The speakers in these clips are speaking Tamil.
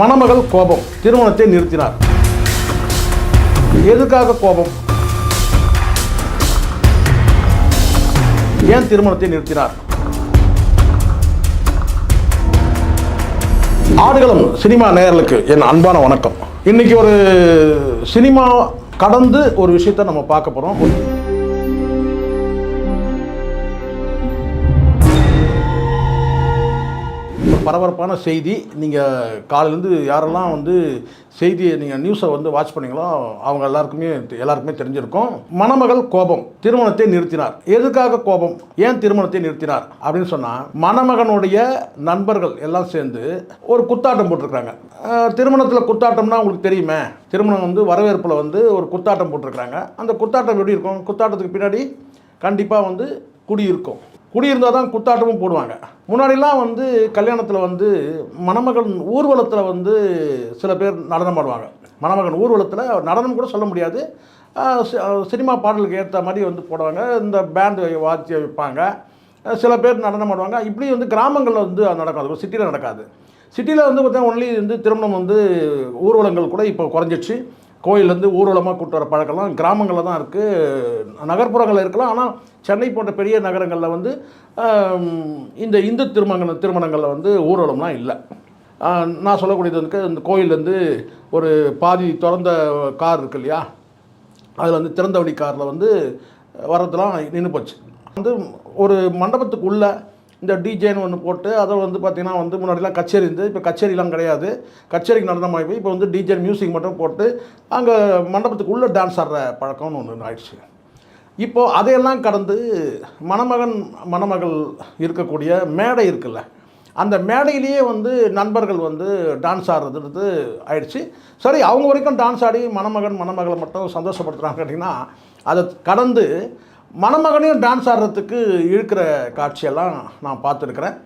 மணமகள் கோபம். திருமணத்தை நிறுத்தினார். எதுக்காக கோபம்? ஏன் திருமணத்தை நிறுத்தினார்? ஆடுகளம் சினிமா நேயர்களுக்கு என் அன்பான வணக்கம். இன்னைக்கு ஒரு சினிமா கடந்து ஒரு விஷயத்தை நம்ம பார்க்க போகிறோம் பரபரப்பான செய்தி. நீங்கள் காலையிலேருந்து யாரெல்லாம் வந்து செய்தியை நீங்கள் நியூஸை வந்து வாட்ச் பண்ணீங்களோ அவங்க எல்லாருக்குமே எல்லாருக்குமே தெரிஞ்சிருக்கும். மணமகள் கோபம் திருமணத்தை நிறுத்தினார். எதுக்காக கோபம்? ஏன் திருமணத்தை நிறுத்தினார்? அப்படின்னு சொன்னால் மணமகனுடைய நண்பர்கள் எல்லாம் சேர்ந்து ஒரு குத்தாட்டம் போட்டிருக்காங்க திருமணத்தில் குத்தாட்டம்னா உங்களுக்கு தெரியுமே திருமணம் வந்து வரவேற்பில் வந்து ஒரு குத்தாட்டம் போட்டிருக்கிறாங்க. அந்த குத்தாட்டம் எப்படி இருக்கும்? குத்தாட்டத்துக்கு பின்னாடி கண்டிப்பாக வந்து குடி இருக்கும் குடியிருந்தால் தான் குத்தாட்டமும் போடுவாங்க. முன்னாடிலாம் வந்து கல்யாணத்தில் வந்து மணமகன் ஊர்வலத்தில் வந்து சில பேர் நடனம் ஆடுவாங்க. மணமகன் ஊர்வலத்தில் நடனம் கூட சொல்ல முடியாது. சினிமா பாடலுக்கு ஏற்ற மாதிரி வந்து போடுவாங்க. இந்த பேண்டு வாத்தியம் வைப்பாங்க. சில பேர் நடனம் ஆடுவாங்க. இப்படி வந்து கிராமங்களில் வந்து அது நடக்காது. சிட்டியில் நடக்காது. சிட்டியில் வந்து பார்த்தீங்கன்னா ஒன்லி வந்து திருமணம் வந்து ஊர்வலங்கள் கூட இப்போ குறைஞ்சிடுச்சு. கோயிலேருந்து ஊர்வலமாக கூட்டு வர பழக்கம்லாம் கிராமங்களில் தான் இருக்குது. நகர்ப்புறங்களில் இருக்கலாம். ஆனால் சென்னை போன்ற பெரிய நகரங்களில் வந்து இந்த இந்து திருமணங்கள் திருமணங்களில் வந்து ஊர்வலம்லாம் இல்லை. நான் சொல்லக்கூடியது வந்து இந்த கோயிலேருந்து ஒரு பாதி திறந்த கார் இருக்கு இல்லையா? அதில் வந்து திறந்த வழி காரில் வந்து வரதெல்லாம் நின்று போச்சு. வந்து ஒரு மண்டபத்துக்குள்ளே இந்த டிஜேன்னு ஒன்று போட்டு அதை வந்து பார்த்திங்கன்னா வந்து முன்னாடிலாம் கச்சேரி இருந்து இப்போ கச்சேரிலாம் கிடையாது. கச்சேரிக்கு நடனமாகி போய் இப்போ வந்து டிஜே மியூசிக் மட்டும் போட்டு அங்கே மண்டபத்துக்குள்ளே டான்ஸ் ஆடுற பழக்கம்னு ஒன்று ஆயிடுச்சு. இப்போது அதையெல்லாம் கடந்து மணமகன் மணமகள் இருக்கக்கூடிய மேடை இருக்குல்ல அந்த மேடையிலேயே வந்து நண்பர்கள் வந்து டான்ஸ் ஆடுறதுன்றது ஆயிடுச்சு. சரி அவங்க வரைக்கும் டான்ஸ் ஆடி மணமகன் மணமகளை மட்டும் சந்தோஷப்படுத்துகிறாங்க கேட்டிங்கன்னா அதை கடந்து மணமகனையும் டான்ஸ் ஆடுறதுக்கு இழுக்கிற காட்சியெல்லாம் நான் பார்த்துருக்குறேன்.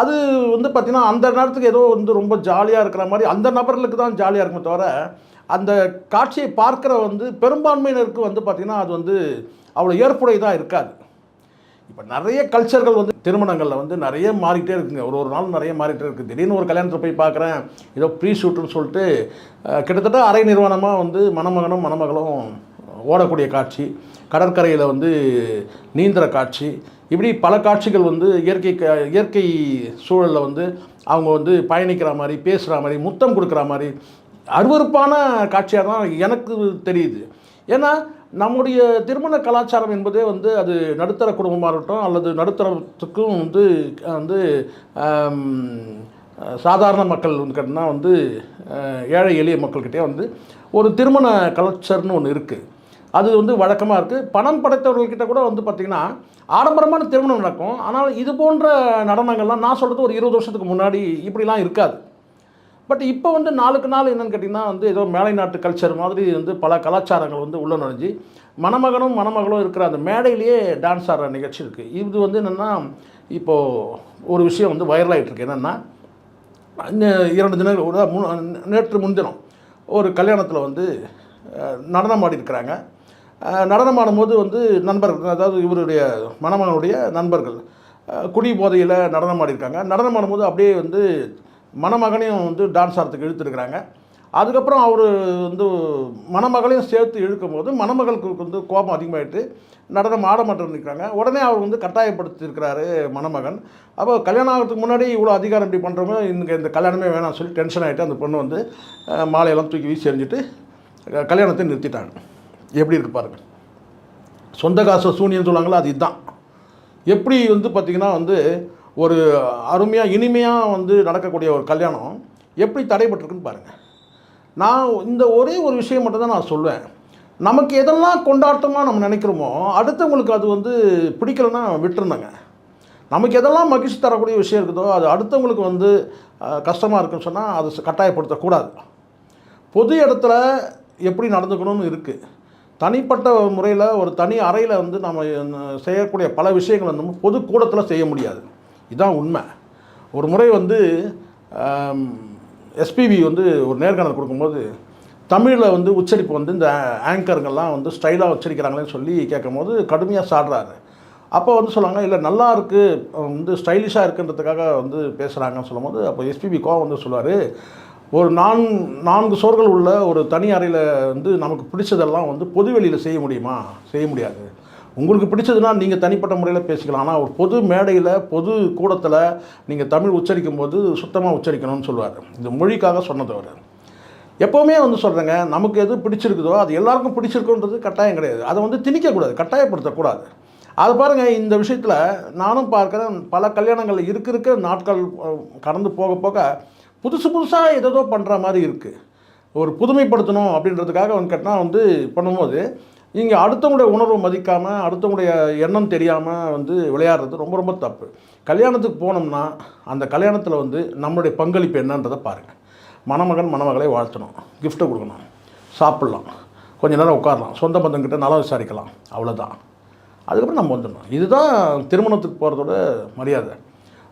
அது வந்து பார்த்திங்கன்னா அந்த நேரத்துக்கு ஏதோ வந்து ரொம்ப ஜாலியாக இருக்கிற மாதிரி அந்த நபர்களுக்கு தான் ஜாலியாக இருக்குமே தவிர அந்த காட்சியை பார்க்குற வந்து பெரும்பான்மையினருக்கு வந்து பார்த்திங்கன்னா அது வந்து அவ்வளோ ஏற்புடையதாக இருக்காது. இப்போ நிறைய கல்ச்சர்கள் வந்து திருமணங்களில் வந்து நிறைய மாறிக்கிட்டே இருக்குங்க. ஒரு ஒரு நாள் நிறைய மாறிக்கிட்டே இருக்குது திடீர்னு ஒரு கல்யாணத்தில் போய் பார்க்குறேன் ஏதோ ப்ரீ ஷூட்டுன்னு சொல்லிட்டு கிட்டத்தட்ட அரை நிறுவனமாக வந்து மணமகனும் மணமகளும் ஓடக்கூடிய காட்சி கடற்கரையில் வந்து நீந்திர காட்சி இப்படி பல காட்சிகள் வந்து இயற்கை க- இயற்கை சூழலில் வந்து அவங்க வந்து பயணிக்கிற மாதிரி பேசுகிற மாதிரி முத்தம் கொடுக்குற மாதிரி அருவருப்பான காட்சியாக தான் எனக்கு தெரியுது. ஏன்னா நம்முடைய திருமண கலாச்சாரம் என்பதே வந்து அது நடுத்தர குடும்பமாக இருக்கட்டும் அல்லது நடுத்தரத்துக்கும் வந்து வந்து சாதாரண மக்கள் வந்து கேட்டால் வந்து ஏழை எளிய மக்கள்கிட்டே வந்து ஒரு திருமண கலாச்சாரம்னு ஒன்று இருக்குது அது வந்து வழக்கமாக இருக்குது பணம் படைத்தவர்கள்கிட்ட கூட வந்து பார்த்திங்கன்னா ஆடம்பரமான திருமணம் நடக்கும். ஆனால் இது போன்ற நடனங்கள்லாம் நான் சொல்கிறது ஒரு இருபது வருஷத்துக்கு முன்னாடி இப்படிலாம் இருக்காது. பட் இப்போ வந்து நாளுக்கு நாள் என்னென்னு கேட்டிங்கன்னா வந்து ஏதோ மேலை நாட்டு கல்ச்சர் மாதிரி வந்து பல கலாச்சாரங்கள் வந்து உள்ள நுழைஞ்சு மணமகனும் மணமகளும் இருக்கிற அந்த மேடையிலேயே டான்ஸ் ஆடுற நிகழ்ச்சி இருக்குது இது வந்து என்னென்னா இப்போது ஒரு விஷயம் வந்து வைரல் இருக்கு. என்னென்னா இரண்டு தினங்கள் ஒரு மூணு நேற்று முன்தினம் ஒரு கல்யாணத்தில் வந்து நடனம் ஆடி இருக்கிறாங்க நடனம் ஆடும்போது வந்து நண்பர்கள் அதாவது இவருடைய மணமகனுடைய நண்பர்கள் குடி போதையில் நடனம் ஆடிருக்காங்க நடனம் ஆடும்போது அப்படியே வந்து மணமகனையும் வந்து டான்ஸ் ஆடுறதுக்கு இழுத்துருக்குறாங்க. அதுக்கப்புறம் அவர் வந்து மணமகளையும் சேர்த்து இழுக்கும் போது மணமகளுக்கு வந்து கோபம் அதிகமாகிட்டு நடனம் ஆட மாட்டேன்னு நிற்கிறாங்க. உடனே அவர் வந்து கட்டாயப்படுத்தியிருக்கிறாரு மணமகன். அப்போ கல்யாணம் ஆகிறதுக்கு முன்னாடி இவ்வளோ அதிகாரம் இப்படி பண்ணுறவங்க இந்த இந்த கல்யாணமே வேணாம்னு சொல்லி டென்ஷன் ஆகிட்டு அந்த பொண்ணு வந்து மாலையெல்லாம் தூக்கி வீசி எறிஞ்சிட்டு கல்யாணத்தை நிறுத்திட்டாங்க. எப்படி இருக்கு பாருங்கள் சொந்த காசை சூனியன்னு சொல்லுவாங்களோ அது இதுதான் எப்படி வந்து பார்த்திங்கன்னா வந்து ஒரு அருமையாக இனிமையாக வந்து நடக்கக்கூடிய ஒரு கல்யாணம் எப்படி தடைபட்டிருக்குன்னு பாருங்கள் நான் இந்த ஒரே ஒரு விஷயம் மட்டும் தான் நான் சொல்லுவேன் நமக்கு எதெல்லாம் கொண்டாட்டமாக நம்ம நினைக்கிறோமோ அடுத்தவங்களுக்கு அது வந்து பிடிக்கலன்னா விட்டுருந்தாங்க. நமக்கு எதெல்லாம் மகிழ்ச்சி தரக்கூடிய விஷயம் இருக்குதோ அது அடுத்தவங்களுக்கு வந்து கஷ்டமாக இருக்குன்னு சொன்னால் அது கட்டாயப்படுத்தக்கூடாது. பொது இடத்துல எப்படி நடந்துக்கணும்னு இருக்குது தனிப்பட்ட முறையில் ஒரு தனி அறையில் வந்து நம்ம செய்யக்கூடிய பல விஷயங்கள் வந்து பொது கூடத்தில் செய்ய முடியாது. இதுதான் உண்மை. ஒரு முறை வந்து எஸ்பிபி வந்து ஒரு நேர்காணல் கொடுக்கும்போது தமிழில் வந்து உச்சரிப்பு வந்து இந்த ஆங்கருங்கெல்லாம் வந்து ஸ்டைலாக உச்சரிக்கிறாங்களேன்னு சொல்லி கேட்கும்போது கடுமையாக சாடுறாரு. அப்போ வந்து சொல்லுவாங்க இல்லை நல்லா இருக்குது வந்து ஸ்டைலிஷாக இருக்குன்றதுக்காக வந்து பேசுகிறாங்கன்னு சொல்லும்போது அப்போ எஸ்பிபி கோவம் வந்து சொல்லுவார். ஒரு நான் நான்கு சோர்கள் உள்ள ஒரு தனி அறையில் வந்து நமக்கு பிடிச்சதெல்லாம் வந்து பொது வெளியில் செய்ய முடியுமா? செய்ய முடியாது. உங்களுக்கு பிடிச்சதுன்னா நீங்கள் தனிப்பட்ட முறையில் பேசிக்கலாம். ஆனால் ஒரு பொது மேடையில் பொது கூடத்தில் நீங்கள் தமிழ் உச்சரிக்கும் போது சுத்தமாக உச்சரிக்கணும்னு சொல்லுவார். இந்த மொழிக்காக சொன்னது அவர். எப்போவுமே வந்து சொல்கிறேங்க நமக்கு எது பிடிச்சிருக்குதோ அது எல்லாருக்கும் பிடிச்சிருக்குன்றது கட்டாயம் கிடையாது. அதை வந்து திணிக்கக்கூடாது கட்டாயப்படுத்தக்கூடாது. அது பாருங்கள் இந்த விஷயத்தில் நானும் பார்க்குறேன் பல கல்யாணங்கள் இருக்க இருக்க நாட்கள் கடந்து போக போக புதுசு புதுசாக ஏதேதோ பண்ணுற மாதிரி இருக்குது ஒரு புதுமைப்படுத்தணும் அப்படின்றதுக்காக வந்து கேட்டால் வந்து பண்ணும்போது இங்கே அடுத்தவங்களுடைய உணர்வை மதிக்காமல் அடுத்தவங்களுடைய எண்ணம் தெரியாமல் வந்து விளையாடுறது ரொம்ப ரொம்ப தப்பு. கல்யாணத்துக்கு போனோம்னா அந்த கல்யாணத்தில் வந்து நம்மளுடைய பங்களிப்பு என்னன்றதை பாருங்கள் மணமகன் மணமகளை வாழ்த்தணும். கிஃப்ட்டை கொடுக்கணும். சாப்பிட்லாம். கொஞ்ச நேரம் உட்காரலாம். சொந்த பந்தங்கிட்ட நல்லா விசாரிக்கலாம். அவ்வளோதான் அதுக்கப்புறம் நம்ம வந்துடணும். இதுதான் திருமணத்துக்கு போகிறதோட மரியாதை.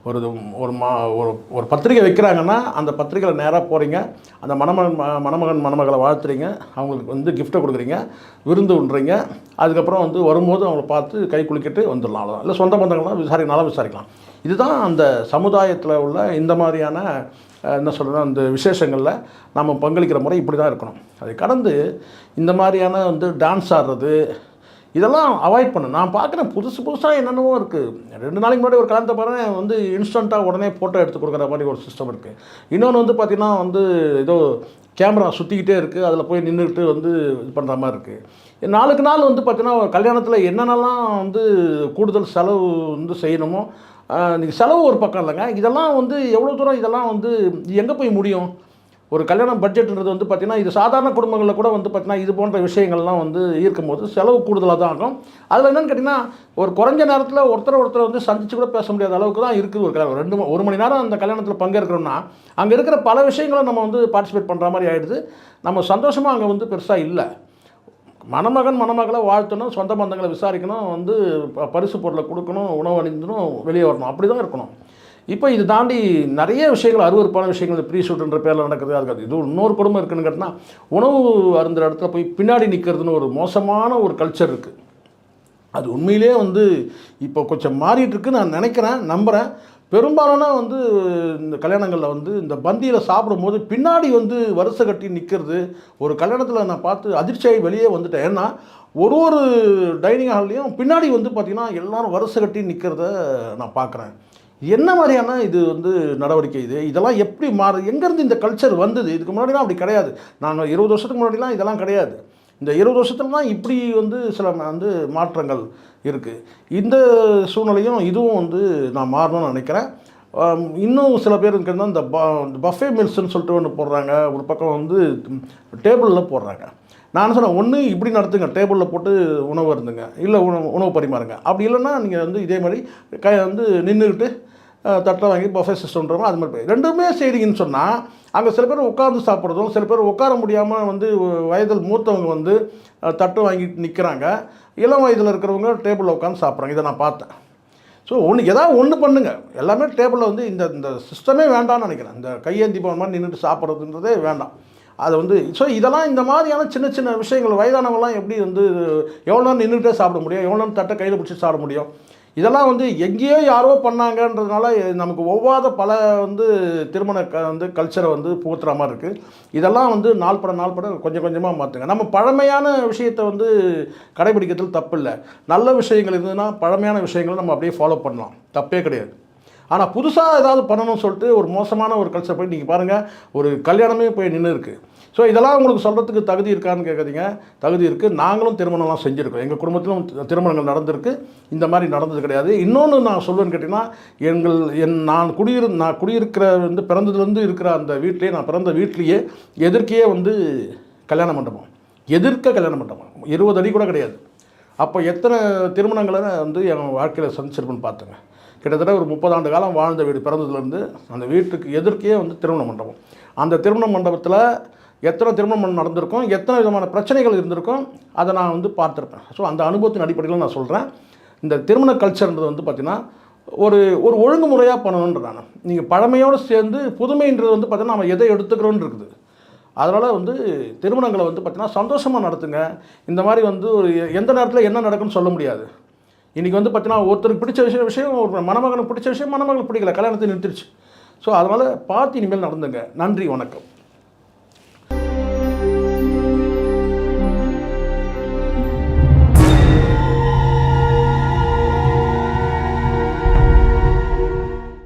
ஒரு ஒரு மா ஒரு ஒரு பத்திரிக்கை வைக்கிறாங்கன்னா அந்த பத்திரிக்கையில் நேராக போகிறீங்க அந்த மணமகன் ம- மணமகன் மணமகளை வாழ்த்துறீங்க. அவங்களுக்கு வந்து கிஃப்ட்டை கொடுக்குறீங்க. விருந்து உண்றீங்க. அதுக்கப்புறம் வந்து வரும்போது அவங்கள பார்த்து கை குலுக்கிட்டு வந்துடலாம். அவ்வளோதான் இல்லை சொந்த பந்தங்கள்லாம் விசாரி விசாரிக்கலாம். இதுதான் அந்த சமுதாயத்தில் உள்ள இந்த மாதிரியான என்ன சொல்கிறது அந்த விசேஷங்களில் நம்ம பங்களிக்கிற முறை இப்படி தான் இருக்கணும். அதை கடந்து இந்த மாதிரியான வந்து டான்ஸ் ஆடுறது இதெல்லாம் அவாய்ட் பண்ணு. நான் பார்க்குறேன் புதுசு புதுசாக என்னென்னவோ இருக்குது ரெண்டு நாளைக்கு முன்னாடி ஒரு கலந்த பாருங்க வந்து இன்ஸ்டண்ட்டாக உடனே ஃபோட்டோ எடுத்து கொடுக்குற மாதிரி ஒரு சிஸ்டம் இருக்குது இன்னொன்று வந்து பார்த்திங்கன்னா வந்து ஏதோ கேமரா சுற்றிக்கிட்டே இருக்குது அதில் போய் நின்றுக்கிட்டு வந்து இது பண்ணுற மாதிரி இருக்குது நாளுக்கு நாள் வந்து பார்த்திங்கன்னா கல்யாணத்தில் என்னென்னலாம் வந்து கூடுதல் செலவு வந்து செய்யணுமோ நீங்கள் செலவு ஒரு பக்கம் இல்லைங்க. இதெல்லாம் வந்து எவ்வளோ தூரம் இதெல்லாம் வந்து எங்கே போய் முடியும்? ஒரு கல்யாணம் பட்ஜெட்ன்றது வந்து பார்த்திங்கன்னா இது சாதாரண குடும்பங்களில் கூட வந்து பார்த்திங்கன்னா இது போன்ற விஷயங்கள்லாம் வந்து ஈர்க்கும் போது செலவு கூடுதலாக தான் ஆகும். அதில் என்னென்னு கேட்டிங்கன்னா ஒரு குறைஞ்ச நேரத்தில் ஒருத்தர் ஒருத்தர் வந்து சந்திச்சு கூட பேச முடியாத அளவுக்கு தான் இருக்குது ஒரு கல்யாணம். ரெண்டு ஒரு மணி நேரம் அந்த கல்யாணத்தில் பங்கேற்கிறோம்னா அங்கே இருக்கிற பல விஷயங்களும் நம்ம வந்து பார்ட்டிசிபேட் பண்ணுற மாதிரி ஆகிடுது நம்ம சந்தோஷமாக அங்கே வந்து பெருசாக இல்லை. மணமகன் மணமகளை வாழ்த்தணும் சொந்த பந்தங்களை விசாரிக்கணும் வந்து ப- பரிசு பொருளை கொடுக்கணும் உணவு அணிந்தணும் வெளியே வரணும். அப்படி தான் இருக்கணும். இப்போ இது தாண்டி நிறைய விஷயங்கள் அருவருப்பான விஷயங்கள் இந்த ப்ரீ ஷூட்டுன்ற பேரில் நடக்குது. அதுக்கு இது இன்னொரு குடும்பம் இருக்குன்னு கேட்டினா உணவு அருந்துற இடத்துல போய் பின்னாடி நிற்கிறதுன்னு ஒரு மோசமான ஒரு கல்ச்சர் இருக்குது அது உண்மையிலே வந்து இப்போ கொஞ்சம் மாறிட்டுருக்கு நான் நினைக்கிறேன் நம்புகிறேன் பெரும்பாலான வந்து இந்த கல்யாணங்களில் வந்து இந்த பந்தியில் சாப்பிடும்போது பின்னாடி வந்து வரிசை கட்டி நிற்கிறது ஒரு கல்யாணத்தில் நான் பார்த்து அதிர்ச்சியாகி வெளியே வந்துட்டேன். ஏன்னா ஒரு ஒரு டைனிங் ஹால்லையும் பின்னாடி வந்து பார்த்திங்கன்னா எல்லோரும் வரிசை கட்டி நிற்கிறத நான் பார்க்குறேன். என்ன மாதிரியான இது வந்து நடவடிக்கை இது? இதெல்லாம் எப்படி மாறு? எங்கேருந்து இந்த கல்ச்சர் வந்தது? இதுக்கு முன்னாடிலாம் அப்படி கிடையாது. நாங்கள் இருபது வருஷத்துக்கு முன்னாடிலாம் இதெல்லாம் கிடையாது. இந்த இருபது வருஷத்துல தான் இப்படி வந்து சில வந்து மாற்றங்கள் இருக்குது இந்த சூழ்நிலையும் இதுவும் வந்து நான் மாறணும்னு நினைக்கிறேன். இன்னும் சில பேர் இருக்கிறது இந்த பஃபே மில்ஸ்ன்னு சொல்லிட்டு ஒன்று போடுறாங்க. ஒரு பக்கம் வந்து டேபிளில் போடுறாங்க. நான் சொன்னேன் ஒன்று இப்படி நடத்துங்க டேபிளில் போட்டு உணவு இருந்துங்க இல்லை உணவு உணவு பரிமாறுங்க. அப்படி இல்லைன்னா நீங்கள் வந்து இதே மாதிரி கை வந்து நின்றுக்கிட்டு தட்டை வாங்கி பஃபே சிஸ்டம்ன்றோம் அது மாதிரி போய். ரெண்டுமே செய்கிறீங்கன்னு சொன்னால் அங்கே சில பேர் உட்கார்ந்து சாப்பிட்றதும் சில பேர் உட்கார முடியாமல் வந்து வயதில் மூத்தவங்க வந்து தட்டு வாங்கிட்டு நிற்கிறாங்க இளம் வயதில் இருக்கிறவங்க டேபிளில் உட்காந்து சாப்பிட்றாங்க. இதை நான் பார்த்தேன். ஸோ ஒன்று ஏதாவது ஒன்று பண்ணுங்கள் எல்லாமே டேபிளில் வந்து இந்த இந்த சிஸ்டமே வேண்டாம்னு நினைக்கிறேன். இந்த கையேந்தி போன மாதிரி நின்றுட்டு சாப்பிட்றதுன்றதே வேண்டாம். அது வந்து ஸோ இதெல்லாம் இந்த மாதிரியான சின்ன சின்ன விஷயங்கள் வயதானவங்களாம் எப்படி வந்து எவ்வளோ நேரம் நின்றுட்டே சாப்பிட முடியும்? எவ்வளோ நேரம் தட்டை கையில் பிடிச்சி சாப்பிட முடியும்? இதெல்லாம் வந்து எங்கேயோ யாரோ பண்ணாங்கன்றதுனால நமக்கு ஒவ்வாத பல வந்து திருமண க வந்து கல்ச்சரை வந்து புகுத்துற மாதிரி இருக்குது இதெல்லாம் வந்து நாள் நாள்பட நாள்பட கொஞ்சம் கொஞ்சமாக மாற்றுங்க நம்ம பழமையான விஷயத்தை வந்து கடைபிடிக்கிறதுல தப்பு இல்லை நல்ல விஷயங்கள் இருந்ததுன்னா பழமையான விஷயங்களை நம்ம அப்படியே ஃபாலோ பண்ணலாம். தப்பே கிடையாது. ஆனால் புதுசாக ஏதாவது பண்ணணும்னு சொல்லிட்டு ஒரு மோசமான ஒரு கல்ச்சர் போய் நீங்கள் பாருங்கள் ஒரு கல்யாணமே போய் நின்று இருக்குது ஸோ இதெல்லாம் உங்களுக்கு சொல்கிறதுக்கு தகுதி இருக்கான்னு கேட்காதீங்க தகுதி இருக்குது நாங்களும் திருமணம்லாம் செஞ்சுருக்கோம். எங்கள் குடும்பத்திலும் திருமணங்கள் நடந்திருக்கு. இந்த மாதிரி நடந்தது கிடையாது. இன்னொன்று நான் சொல்லுவேன்னு கேட்டிங்கன்னா எங்கள் என் நான் குடியிரு நான் குடியிருக்கிற வந்து பிறந்ததுலேருந்து இருக்கிற அந்த வீட்டிலேயே நான் பிறந்த வீட்லேயே எதிர்க்கையே வந்து கல்யாண மண்டபம். எதிர்க்க கல்யாண மண்டபம். இருபது அடி கூட கிடையாது. அப்போ எத்தனை திருமணங்களை வந்து என் வாழ்க்கையில் சந்திச்சிருப்பேன்னு பார்த்துங்க கிட்டத்தட்ட ஒரு முப்பது ஆண்டு காலம் வாழ்ந்த வீடு பிறந்ததுலேருந்து அந்த வீட்டுக்கு எதிர்க்கே வந்து திருமண மண்டபம். அந்த திருமண மண்டபத்தில் எத்தனை திருமணம் நடந்திருக்கும் எத்தனை விதமான பிரச்சனைகள் இருந்திருக்கும் அதை நான் வந்து பார்த்துருப்பேன். ஸோ அந்த அனுபவத்தின் அடிப்படையில் நான் சொல்கிறேன் இந்த திருமண கல்ச்சர்ன்றது வந்து பார்த்திங்கன்னா ஒரு ஒரு ஒழுங்குமுறையாக பண்ணணுன்ற நான் நீங்கள் பழமையோடு சேர்ந்து புதுமைன்றது வந்து பார்த்திங்கன்னா நம்ம எதை எடுத்துக்கிறோன்னு இருக்குது. அதனால் வந்து திருமணங்களை வந்து பார்த்திங்கன்னா சந்தோஷமாக நடத்துங்க. இந்த மாதிரி வந்து ஒரு எந்த நேரத்தில் என்ன நடக்குன்னு சொல்ல முடியாது. இன்றைக்கி வந்து பார்த்தீங்கன்னா ஒருத்தருக்கு பிடிச்ச விஷயம் விஷயம் ஒரு மணமகனுக்கு பிடிச்ச விஷயம் மணமகனுக்கு பிடிக்கல. கல்யாணத்தை நிறுத்திடுச்சு ஸோ அதனால் பார்த்து இனிமேல் நடந்துங்க. நன்றி வணக்கம்.